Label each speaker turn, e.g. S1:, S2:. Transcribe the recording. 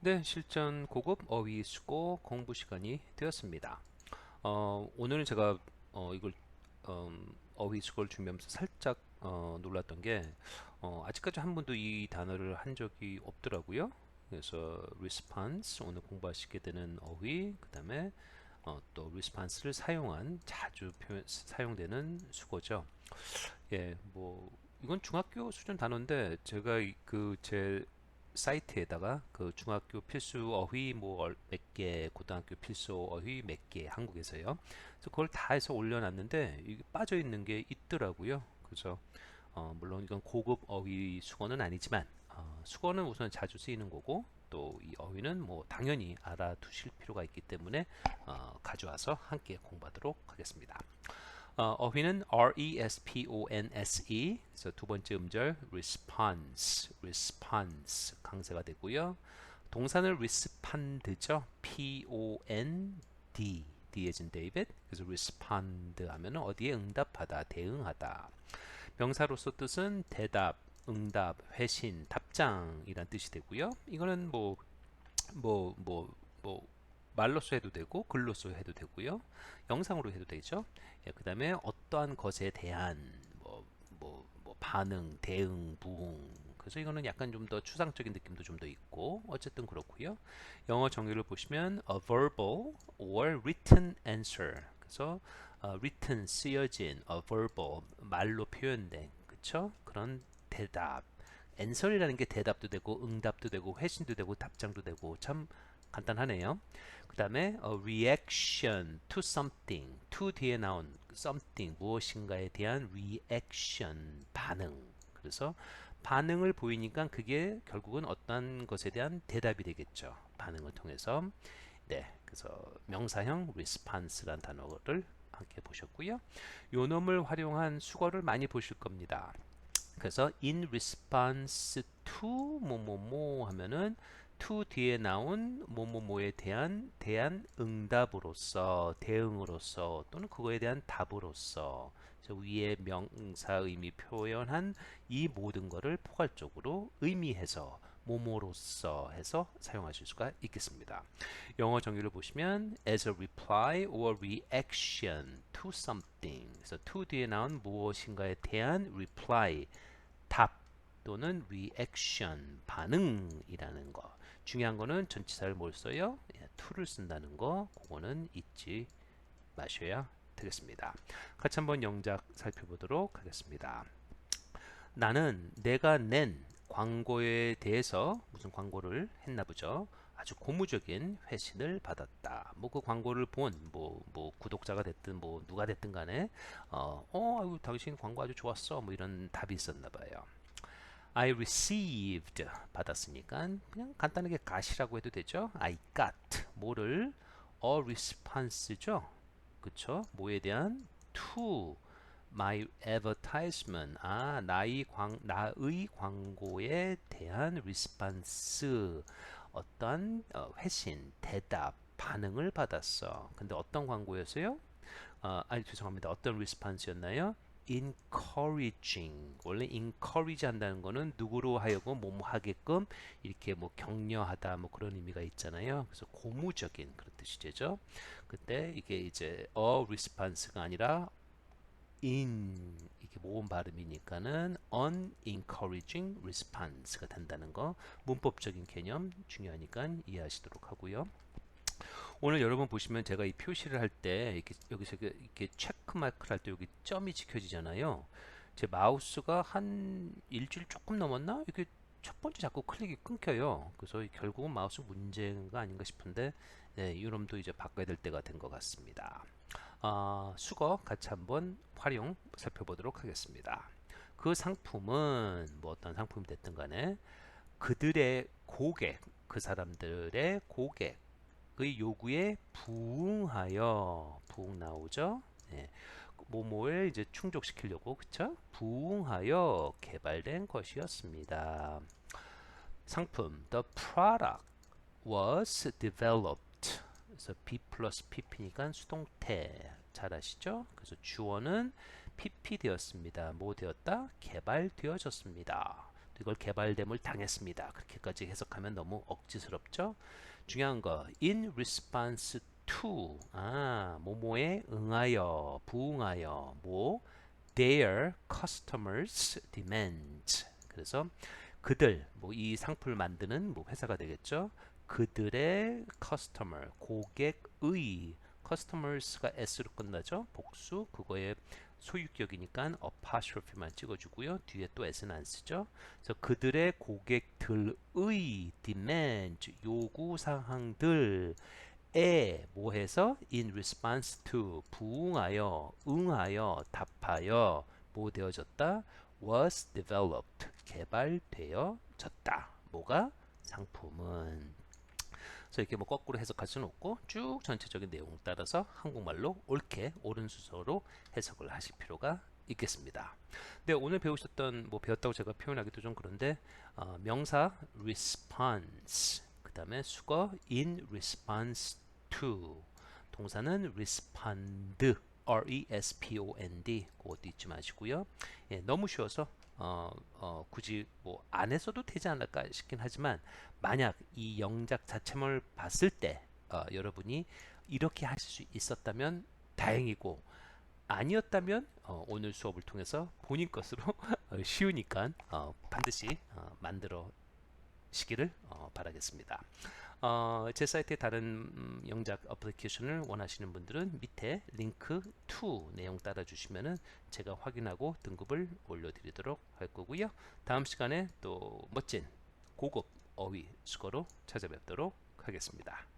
S1: 네, 실전 고급 어휘 수고 공부 시간이 되었습니다. 어, 오늘은 제가 어, 이걸 음, 어휘 수고를 준비하면서 살짝 어, 놀랐던 게 어, 아직까지 한 번도 이 단어를 한 적이 없더라고요. 그래서 response 오늘 공부하시게 되는 어휘 그 다음에 어, 또 response를 사용한 자주 표현, 사용되는 수거죠. 예, 뭐 이건 중학교 수준 단어인데 제가 그 제 사이트에다가 그 중학교 필수 어휘 뭐 몇 개, 고등학교 필수 어휘 몇 개 한국에서요. 그래서 그걸 다 해서 올려놨는데 이게 빠져 있는 게 있더라고요. 그래서 어, 물론 이건 고급 어휘 수거는 아니지만 어, 수거는 우선 자주 쓰이는 거고 또 이 어휘는 뭐 당연히 알아두실 필요가 있기 때문에 어, 가져와서 함께 공부하도록 하겠습니다. 어, 어휘는 R-E-S-P-O-N-S-E 그래서 두 번째 음절 response, response 강세가 되고요. 동사는 respond죠. P-O-N-D D에진 데이빗 그래서 respond 하면은 어디에 응답하다, 대응하다. 명사로서 뜻은 대답, 응답, 회신, 답장이란 뜻이 되고요. 이거는 뭐 뭐 뭐 뭐 말로써 해도 되고 글로써 해도 되고요. 영상으로 해도 되죠. 예, 그 다음에 어떠한 것에 대한 뭐, 뭐, 뭐 반응, 대응, 부응. 그래서 이거는 약간 좀 더 추상적인 느낌도 좀 더 있고 어쨌든 그렇고요. 영어 정의를 보시면 a verbal or written answer. 그래서 어, written 쓰여진 a verbal 말로 표현된 그쵸? 그런 대답. answer이라는 게 대답도 되고 응답도 되고 회신도 되고 답장도 되고 참 간단하네요. 그 다음에 a reaction to something, to 뒤에 나온 something 무엇인가에 대한 reaction 반응. 그래서 반응을 보이니까 그게 결국은 어떤 것에 대한 대답이 되겠죠. 반응을 통해서. 네, 그래서 명사형 response란 단어를 함께 보셨고요. 요 놈을 활용한 수거를 많이 보실 겁니다. 그래서 in response to 뭐뭐뭐 하면은 to 뒤에 나온 뭐뭐뭐에 대한 대한 응답으로서 대응으로서 또는 그거에 대한 답으로서 위에 명사 의미 표현한 이 모든 것을 포괄적으로 의미해서 모모로서 해서 사용하실 수가 있겠습니다. 영어 정의를 보시면 as a reply or reaction to something. 그래서 to 뒤에 나온 무엇인가에 대한 reply 답 또는 reaction 반응이라는 거. 중요한 거는 전치사를 뭘 써요? 예, to를 쓴다는 거. 그거는 잊지 마셔야 되겠습니다. 같이 한번 영작 살펴보도록 하겠습니다. 나는 내가 낸 광고에 대해서 무슨 광고를 했나 보죠. 아주 고무적인 회신을 받았다. 뭐 그 광고를 본 뭐 뭐 구독자가 됐든 뭐 누가 됐든 간에 어, 어 아유, 당신 광고 아주 좋았어. 뭐 이런 답이 있었나 봐요. I received 받았으니까 그냥 간단하게 got이라고 해도 되죠. I got 뭐를 a response죠. 그쵸? 뭐에 대한 to my advertisement 아 나의 광 나의 광고에 대한 response 어떤 어, 회신 대답 반응을 받았어. 근데 어떤 광고였어요? 어, 아니 죄송합니다. 어떤 response였나요? Encouraging 원래 encourage 한다는 거는 누구로 하여금 뭐뭐 하게끔 이렇게 뭐 격려하다 뭐 그런 의미가 있잖아요. 그래서 고무적인 그런 뜻이죠. 그때 이게 이제 a response가 아니라 in 이게 모음 발음이니까는 unencouraging response가 된다는 거 문법적인 개념 중요하니까 이해하시도록 하고요. 오늘 여러분 보시면 제가 이 표시를 할 때 이렇게 여기서 이렇게 체크 마크를 할 때 여기 점이 지켜지잖아요. 제 마우스가 한 일주일 조금 넘었나? 이렇게 첫 번째 자꾸 클릭이 끊겨요. 그래서 결국은 마우스 문제가 아닌가 싶은데 네, 이놈도 이제 바꿔야 될 때가 된 것 같습니다. 어, 수거 같이 한번 활용 살펴보도록 하겠습니다. 그 상품은 뭐 어떤 상품이 됐든 간에 그들의 고객, 그 사람들의 고객 의 요구에 부응하여 부응 나오죠. 네. 뭐뭐에 이제 충족시키려고 그쵸? 부응하여 개발된 것이었습니다. 상품 The product was developed. 그래서 B 플러스 PP니까 수동태 잘 아시죠? 그래서 주어는 PP 되었습니다. 뭐 되었다? 개발되어졌습니다. 이걸 개발됨을 당했습니다. 그렇게까지 해석하면 너무 억지스럽죠. 중요한 거 in response to 아 뭐뭐에 응하여 부응하여 뭐 their customers demands 그래서 그들 뭐 이 상품을 만드는 뭐 회사가 되겠죠. 그들의 customer 고객의 customers가 s로 끝나죠. 복수 그거에 소유격이니까 apostrophe만 찍어주고요. 뒤에 또 s는 안 쓰죠. 그래서 그들의 고객들의 demand 요구 사항들 에 뭐해서 in response to 부응하여 응하여 답하여 뭐 되어졌다 was developed 개발되어졌다. 뭐가 상품은 그래서 이렇게 뭐 거꾸로 해석할 수는 없고 쭉 전체적인 내용 따라서 한국말로 옳게 옳은 순서로 해석을 하실 필요가 있겠습니다. 네, 오늘 배우셨던 뭐 배웠다고 제가 표현하기도 좀 그런데 어, 명사 response 그 다음에 수거 in response to 동사는 respond R-E-S-P-O-N-D 그것도 잊지 마시고요. 예, 너무 쉬워서 어, 어, 굳이 뭐 안 했어도 되지 않을까 싶긴 하지만 만약 이 영작 자체를 봤을 때 어, 여러분이 이렇게 하실 수 있었다면 다행이고 아니었다면 어, 오늘 수업을 통해서 본인 것으로 어, 쉬우니까 어, 반드시 어, 만들어 시기를 어, 바라겠습니다. 어, 제 사이트에 다른 음, 영작 어플리케이션을 원하시는 분들은 밑에 링크 2 내용 따라 주시면은 제가 확인하고 등급을 올려드리도록 할 거고요. 다음 시간에 또 멋진 고급 어휘 수거로 찾아뵙도록 하겠습니다.